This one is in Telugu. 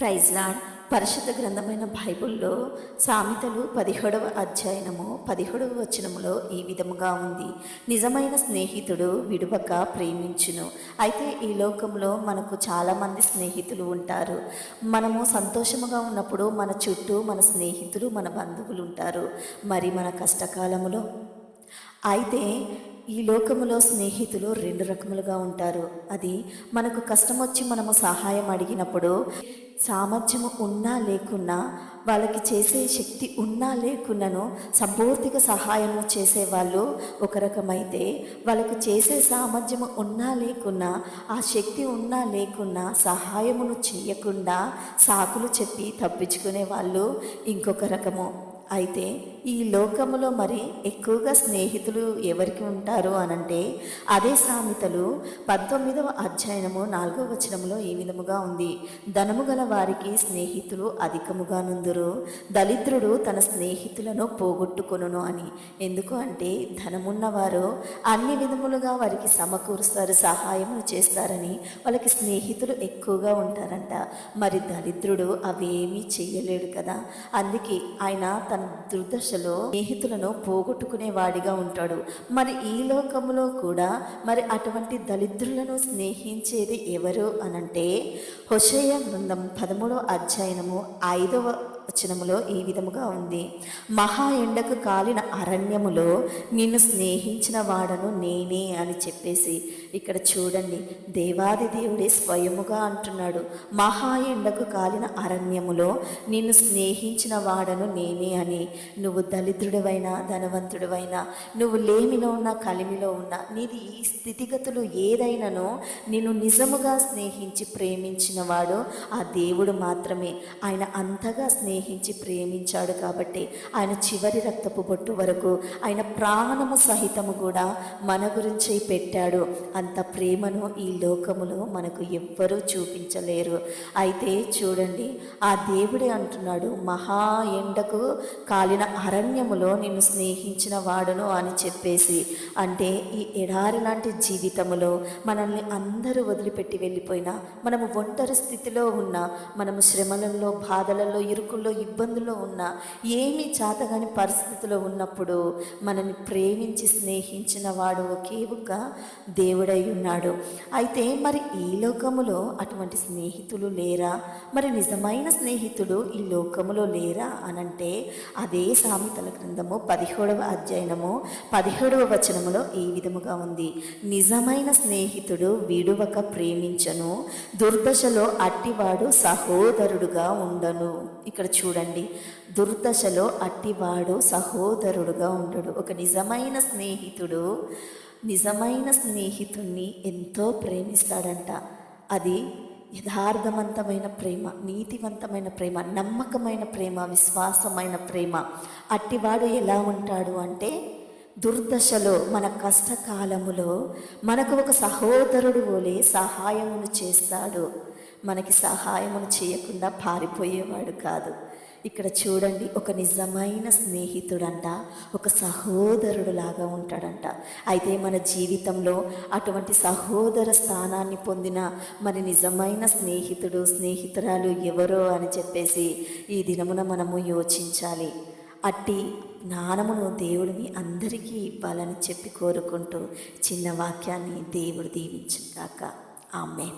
ప్రైజ్లాడ్ పరిశుద్ధ గ్రంథమైన బైబిల్లో సామెతలు పదిహేడవ అధ్యయనము పదిహేడవ వచనములో ఈ విధముగా ఉంది. నిజమైన స్నేహితుడు విడువక ప్రేమించును. అయితే ఈ లోకంలో మనకు చాలామంది స్నేహితులు ఉంటారు. మనము సంతోషముగా ఉన్నప్పుడు మన చుట్టూ మన స్నేహితులు మన బంధువులు ఉంటారు. మరి మన కష్టకాలములో? అయితే ఈ లోకములో స్నేహితులు రెండు రకములుగా ఉంటారు. అది మనకు కష్టం వచ్చి మనము సహాయం అడిగినప్పుడు సామర్థ్యము ఉన్నా లేకున్నా వాళ్ళకి చేసే శక్తి ఉన్నా లేకున్నాను సంపూర్తిగా సహాయము చేసేవాళ్ళు ఒక రకమైతే వాళ్ళకు చేసే సామర్థ్యము ఉన్నా లేకున్నా ఆ శక్తి ఉన్నా లేకున్నా సహాయమును చేయకుండా సాకులు చెప్పి తప్పించుకునే వాళ్ళు ఇంకొక రకము. అయితే ఈ లోకములో మరి ఎక్కువగా స్నేహితులు ఎవరికి ఉంటారు అనంటే అదే సామెతలు పంతొమ్మిదవ అధ్యయనము నాలుగవ వచనములో ఈ విధముగా ఉంది. ధనము గల వారికి స్నేహితులు అధికముగా నుందురు. దళిద్రుడు తన స్నేహితులను పోగొట్టుకొనును అని. ఎందుకు అంటే ధనమున్నవారు అన్ని విధములుగా వారికి సమకూరుస్తారు సహాయములు చేస్తారని వాళ్ళకి స్నేహితులు ఎక్కువగా ఉంటారంట. మరి దరిద్రుడు అవేమీ చెయ్యలేడు కదా. అందుకే ఆయన తన దుర్దశలో స్నేహితులను పోగొట్టుకునే వాడిగా ఉంటాడు. మరి ఈ లోకంలో కూడా మరి అటువంటి దళిద్రులను స్నేహించేది ఎవరు అనంటే హుషయ బృందం పదమూడో అధ్యయనము ఐదవ వచనములో ఈ విధముగా ఉంది. మహా ఎండకు కాలిన అరణ్యములో నిన్ను స్నేహించిన వాడను నేనే అని చెప్పేసి ఇక్కడ చూడండి. దేవాది దేవుడే స్వయముగా అంటున్నాడు. మహా ఎండకు కాలిన అరణ్యములో నిన్ను స్నేహించిన వాడను నేనే అని. నువ్వు దళిద్రుడివైనా ధనవంతుడివైనా నువ్వు లేమిలో ఉన్న కలిమిలో ఉన్న నీది ఈ స్థితిగతులు ఏదైనానో నిన్ను నిజముగా స్నేహించి ప్రేమించిన వాడు ఆ దేవుడు మాత్రమే. ఆయన అంతగా స్నేహించి ప్రేమించాడు కాబట్టి ఆయన చివరి రక్తపు బొట్టు వరకు ఆయన ప్రాణము సహితము కూడా మన గురించి పెట్టాడు. అంత ప్రేమను ఈ లోకములో మనకు ఎవ్వరూ చూపించలేరు. అయితే చూడండి ఆ దేవుడే అంటున్నాడు మహా ఎండకు కాలిన అరణ్యములో నిన్ను స్నేహించిన వాడును అని చెప్పేసి. అంటే ఈ ఎడారి లాంటి జీవితములో మనల్ని అందరూ వదిలిపెట్టి వెళ్ళిపోయినా మనము ఒంటరి స్థితిలో ఉన్నా మనము శ్రమలలో బాధలలో ఇరుకుల్లో ఇబ్బందుల్లో ఉన్నా ఏమీ చాతగాని పరిస్థితిలో ఉన్నప్పుడు మనల్ని ప్రేమించి స్నేహించిన వాడు ఒకే ఒక దేవుడై ఉన్నాడు. అయితే మరి ఈ లోకములో అటువంటి స్నేహితులు లేరా? మరి నిజమైన స్నేహితుడు ఈ లోకములో లేరా అనంటే అదే సామెతల గ్రంథము పదిహేడవ అధ్యయనము పదిహేడవ వచనములో ఈ విధముగా ఉంది. నిజమైన స్నేహితుడు విడువక ప్రేమించను దుర్దశలో అట్టివాడు సహోదరుడుగా ఉండను. ఇక్కడ చూడండి. దుర్దశలో అట్టివాడు సహోదరుడుగా ఉండడు. ఒక నిజమైన స్నేహితుడు నిజమైన స్నేహితుణ్ణి ఎంతో ప్రేమిస్తాడంట. అది యథార్థవంతమైన ప్రేమ నీతివంతమైన ప్రేమ నమ్మకమైన ప్రేమ విశ్వాసమైన ప్రేమ. అట్టివాడు ఎలా ఉంటాడు అంటే దుర్దశలో మన కష్టకాలములో మనకు ఒక సహోదరుడు వలె సహాయమును చేస్తాడు. మనకి సహాయమును చేయకుండా పారిపోయేవాడు కాదు. ఇక్కడ చూడండి ఒక నిజమైన స్నేహితుడంట ఒక సహోదరుడు లాగా ఉంటాడంట. అయితే మన జీవితంలో అటువంటి సహోదర స్థానాన్ని పొందిన మరి నిజమైన స్నేహితుడు స్నేహితురాలు ఎవరో అని చెప్పేసి ఈ దినమున మనము యోచించాలి. అట్టి జ్ఞానమును దేవుడిని అందరికీ ఇవ్వాలని చెప్పి కోరుకుంటూ చిన్న వాక్యాన్ని దేవుడు దీవించుగాక ఆమె